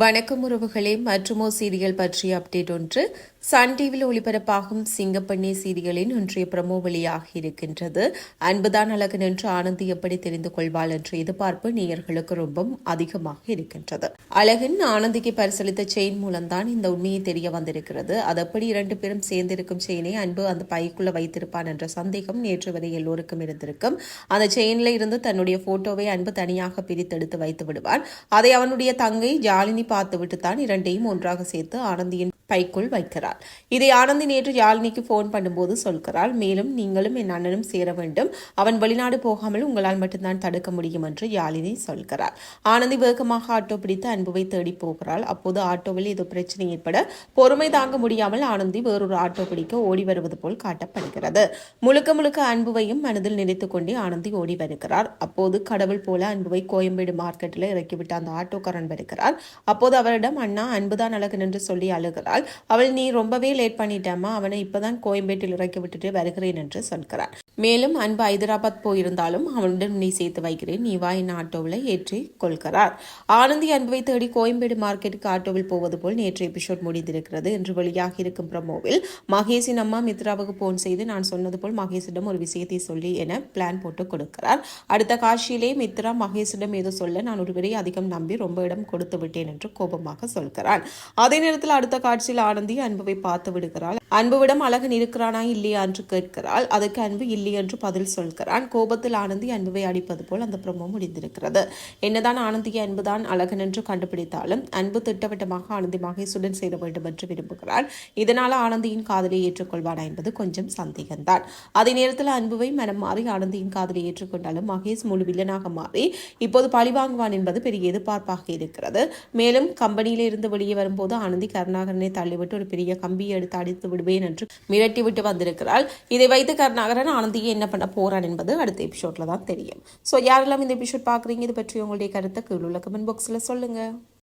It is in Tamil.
வணக்கம் உறவுகளே. மற்றுமோ சீரியல் பற்றிய அப்டேட் ஒன்று. சன் டிவியில் ஒளிபரப்பாகும் சிங்கப்பண்ணி சீரியலின் இன்றைய பிரமோ வெளியாகி இருக்கின்றது. அன்புதான் அழகன் என்று ஆனந்தி எப்படி தெரிந்து கொள்வாள் என்ற எதிர்பார்ப்பு நேயர்களுக்கு ரொம்ப அதிகமாக இருக்கின்றது. அழகன் ஆனந்திக்கு பரிசளித்த செயின் மூலம்தான் இந்த உண்மையை தெரிய வந்திருக்கிறது. அது எப்படி இரண்டு பேரும் சேர்ந்திருக்கும் செயினை அன்பு அந்த பைக்குள்ள வைத்திருப்பான் என்ற சந்தேகம் நேற்று வரை எல்லோருக்கும் இருந்திருக்கும். அந்த செயின்ல இருந்து தன்னுடைய போட்டோவை அன்பு தனியாக பிரித்தெடுத்து வைத்து விடுவான். அதை அவனுடைய தங்கை ஜாலினி பார்த்துவிட்டு தான் இரண்டையும் ஒன்றாக சேர்த்து ஆனந்தியின் பைக்குள் வைக்கிறார் இதை ஆனந்தி நேற்று யாழினிக்கு போன் பண்ணும்போது சொல்கிறாள் மேலும் நீங்களும் என் அண்ணனும் சேர வேண்டும். அவன் வெளிநாடு போகாமல் உங்களால் மட்டும்தான் தடுக்க முடியும் என்று யாழினி சொல்கிறார் ஆனந்தி வேகமாக ஆட்டோ பிடித்து அன்புவை தேடி போகிறாள். அப்போது ஆட்டோவில் ஏதோ பிரச்சனை ஏற்பட பொறுமை தாங்க முடியாமல் ஆனந்தி வேறொரு ஆட்டோ பிடிக்க ஓடி வருவது போல் காட்டப்படுகிறது. முழுக்க முழுக்க அன்புவையும் மனதில் நினைத்துக் கொண்டே ஆனந்தி ஓடி வருகிறார். அப்போது கடவுள் போல அன்புவை கோயம்பேடு மார்க்கெட்டில் இறக்கிவிட்ட அந்த ஆட்டோக்காரன் வருகிறார். அப்போது அவரிடம் அண்ணா அன்புதான் அழகன் என்று சொல்லி அழுகிறாள் அவள் நீ ரொம்பவே லேட் பண்ணிட்டம்மா அவனை இப்பதான் கோயம்பேட்டில் இறக்கி விட்டுட்டு வருகிறேன் என்று சொல்கிறார். மேலும் அன்பு ஹைதராபாத் போயிருந்தாலும் அவனுடன் நீ சேர்த்து வைக்கிறேன் நீ வா என் ஆட்டோவில் ஏற்றி கொள்கிறார். ஆனந்தி அன்பை தேடி கோயம்பேடு மார்க்கெட்டுக்கு ஆட்டோவில் போவது போல் நேற்று எபிசோட் முடிந்திருக்கிறது என்று வெளியாகி இருக்கும் பிரமோவில் மகேஷின் அம்மா மித்ராவுக்கு போன் செய்து நான் சொன்னது போல் மகேஷிடம் ஒரு விஷயத்தை சொல்லி என பிளான் போட்டு கொடுக்கிறார். அடுத்த காட்சியிலே மித்ரா மகேஷிடம் ஏதோ சொல்ல நான் ஒருவரை அதிகம் நம்பி ரொம்ப இடம் கொடுத்து விட்டேன் என்று கோபமாக சொல்கிறான் அதே நேரத்தில் அடுத்த காட்சி காட்சியில் ஆனந்தி அன்புவை பார்த்து விடுகிறாள். அன்புவிடம் அழகன் இருக்கிறானா இல்லையா என்று கேட்கிறாள். அதற்கு அன்பு இல்லை என்று பதில் சொல்கிறான். கோபத்தில் ஆனந்தி அன்புவை அடிப்பது போல் அந்த பிரமோ முடிந்திருக்கிறது. என்னதான் ஆனந்திக்கு அன்புதான் அழகன் என்று கண்டுபிடித்தாலும் அன்பு திட்டவட்டமாக ஆனந்தி மகேசுடன் சேர வேண்டும் என்று விரும்புகிறான் இதனால் ஆனந்தியின் காதலை ஏற்றுக்கொள்வானா என்பது கொஞ்சம் சந்தேகம்தான். அதே நேரத்தில் அன்புவை மனம் மாறி ஆனந்தியின் காதலை ஏற்றுக்கொண்டாலும் மகேஷ் முழு வில்லனாக மாறி இப்போது பழிவாங்குவான் என்பது பெரிய எதிர்பார்ப்பாக இருக்கிறது. மேலும் கம்பெனியிலிருந்து வெளியே வரும்போது ஆனந்தி கருணாகரனை தள்ளிவிட்டு ஒரு பெரிய கம்பியை எடுத்து அடித்து விடுவேன் என்று மிரட்டி விட்டு வந்திருக்கிறாள். இதை வைத்து கருணாகரன் ஆனந்தியை என்ன பண்ண போறான் என்பது அடுத்த எபிசோட்ல தான் தெரியும். ஸோ யாரெல்லாம் இந்த எபிசோட் பார்க்குறீங்க? இது பற்றி உங்களுடைய கருத்தை கீழ் உள்ள கமெண்ட் பாக்ஸில் சொல்லுங்க.